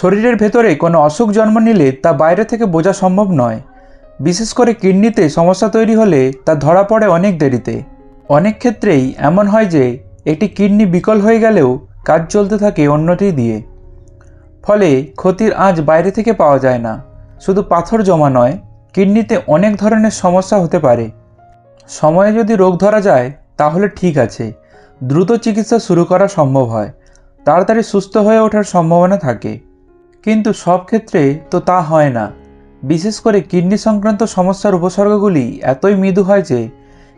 শরীরের ভেতরে কোনো অসুখ জন্ম নিলে তা বাইরে থেকে বোঝা সম্ভব নয়। বিশেষ করে কিডনিতে সমস্যা তৈরি হলে তা ধরা পড়ে অনেক দেরিতে। অনেক ক্ষেত্রেই এমন হয় যে, একটি কিডনি বিকল হয়ে গেলেও কাজ চলতে থাকে অন্যটি দিয়ে। ফলে ক্ষতির আঁচ বাইরে থেকে পাওয়া যায় না। শুধু পাথর জমা নয়, কিডনিতে অনেক ধরনের সমস্যা হতে পারে। সময়ে যদি রোগ ধরা যায়, তাহলে ঠিক আছে। দ্রুত চিকিৎসা শুরু করা সম্ভব হয়। তাড়াতাড়ি সুস্থ হয়ে ওঠার সম্ভাবনা থাকে। কিন্তু সব ক্ষেত্রে তো তা হয় না। বিশেষ করে কিডনি সংক্রান্ত সমস্যার উপসর্গগুলি এতই মৃদু হয় যে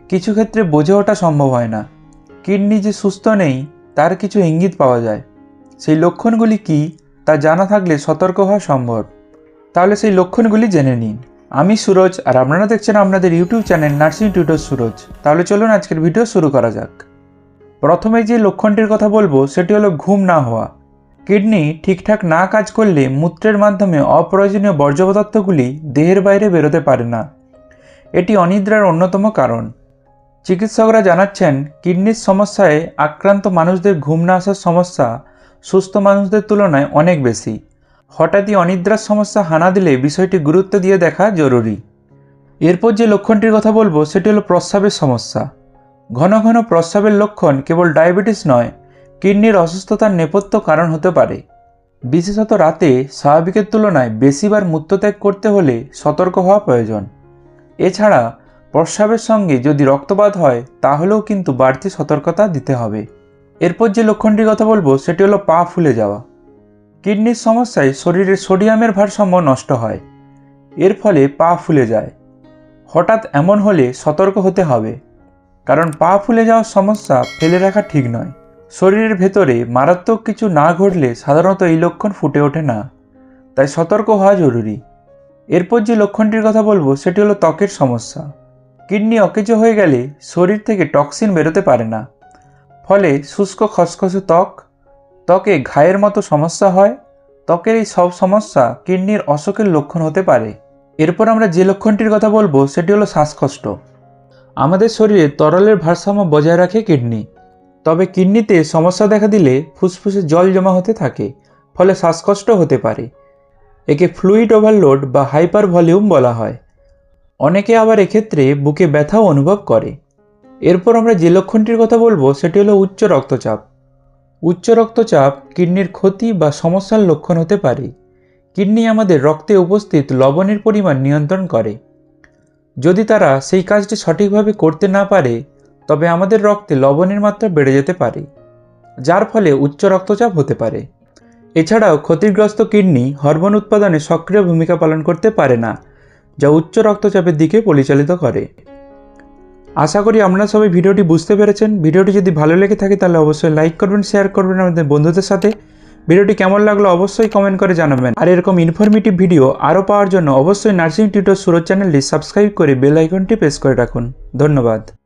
কিছু ক্ষেত্রে বোঝে ওঠা সম্ভব হয় না। কিডনি যে সুস্থ নেই, তার কিছু ইঙ্গিত পাওয়া যায়। সেই লক্ষণগুলি কি, তা জানা থাকলে সতর্ক হওয়া সম্ভব। তাহলে সেই লক্ষণগুলি জেনে নিন। আমি সুরজ, আর আপনারা দেখছেন আপনাদের YouTube channel nursing tutor Suraj. তাহলে চলুন আজকের ভিডিও শুরু করা যাক। প্রথমে যে লক্ষণটির কথা বলব, সেটি হলো ঘুম না হওয়া। কিডনি ঠিকঠাক না কাজ করলে মূত্রের মাধ্যমে অপ্রয়োজনীয় বর্জ্য পদার্থগুলি দেহের বাইরে বেরোতে পারে না। এটি অনিদ্রার অন্যতম কারণ। চিকিৎসকরা জানাচ্ছেন, কিডনির সমস্যায় আক্রান্ত মানুষদের ঘুম না আসার সমস্যা সুস্থ মানুষদের তুলনায় অনেক বেশি। হঠাৎই অনিদ্রার সমস্যা হানা দিলে বিষয়টি গুরুত্ব দিয়ে দেখা জরুরি। এরপর যে লক্ষণটির কথা বলব, সেটি হলো প্রস্রাবের সমস্যা। ঘন ঘন প্রস্রাবের লক্ষণ কেবল ডায়াবেটিস নয় কিডনির অসুস্থতার নেপথ্য কারণ হতে পারে। বিশেষত রাতে স্বাভাবিকের তুলনায় বেশিবার মূত্রত্যাগ করতে হলে সতর্ক হওয়া প্রয়োজন। এছাড়া প্রস্রাবের সঙ্গে যদি রক্তপাত হয়, তাহলেও কিন্তু বাড়তি সতর্কতা দিতে হবে। এরপর যে লক্ষণটির কথা বলব, সেটি হলো পা ফুলে যাওয়া। কিডনির সমস্যায় শরীরের সোডিয়ামের ভারসাম্য নষ্ট হয়। এর ফলে পা ফুলে যায়। হঠাৎ এমন হলে সতর্ক হতে হবে। কারণ পা ফুলে যাওয়ার সমস্যা ফেলে রাখা ঠিক নয়। শরীরের ভেতরে মারাত্মক কিছু না ঘটলে সাধারণত এই লক্ষণ ফুটে ওঠে না। তাই সতর্ক হওয়া জরুরি। এরপর যে লক্ষণটির কথা বলব, সেটি হলো ত্বকের সমস্যা। কিডনি অকেজো হয়ে গেলে শরীর থেকে টক্সিন বেরোতে পারে না। ফলে শুষ্ক খসখসে ত্বক, ত্বকে ঘায়ের মতো সমস্যা হয়। ত্বকের এই সব সমস্যা কিডনির অসুখের লক্ষণ হতে পারে। এরপর আমরা যে লক্ষণটির কথা বলব, সেটি হলো শ্বাসকষ্ট। আমাদের শরীরে তরলের ভারসাম্য বজায় রাখে কিডনি। তবে কিডনিতে সমস্যা দেখা দিলে ফুসফুসে জল জমা হতে থাকে, ফলে শ্বাসকষ্ট হতে পারে। একে ফ্লুইড ওভারলোড বা হাইপার ভলিউম বলা হয়। অনেকে আবার এক্ষেত্রে বুকে ব্যথাও অনুভব করে। এরপর আমরা যে লক্ষণটির কথা বলব, সেটি হলো উচ্চ রক্তচাপ। উচ্চ রক্তচাপ কিডনির ক্ষতি বা সমস্যার লক্ষণ হতে পারে। কিডনি আমাদের রক্তে উপস্থিত লবণের পরিমাণ নিয়ন্ত্রণ করে। যদি তারা সেই কাজটি সঠিকভাবে করতে না পারে তবে আমাদের রক্তে লবণের মাত্রা বেড়ে যেতে পারে, যার ফলে উচ্চ রক্তচাপ হতে পারে। এছাড়াও ক্ষতিগ্রস্ত কিডনি হরমোন উৎপাদনে সক্রিয় ভূমিকা পালন করতে পারে না, যা উচ্চ রক্তচাপের দিকে পরিচালিত করে। আশা করি আপনারা সবাই ভিডিওটি বুঝতে পেরেছেন। ভিডিওটি যদি ভালো লেগে থাকে তাহলে অবশ্যই লাইক করবেন, শেয়ার করবেন আমাদের বন্ধুদের সাথে। ভিডিওটি কেমন লাগল অবশ্যই কমেন্ট করে জানাবেন। আর এরকম ইনফরমেটিভ ভিডিও আরও পাওয়ার জন্য অবশ্যই নার্সিং টিউটর সুরজ চ্যানেলটি সাবস্ক্রাইব করে বেল আইকনটি প্রেস করে রাখুন। ধন্যবাদ।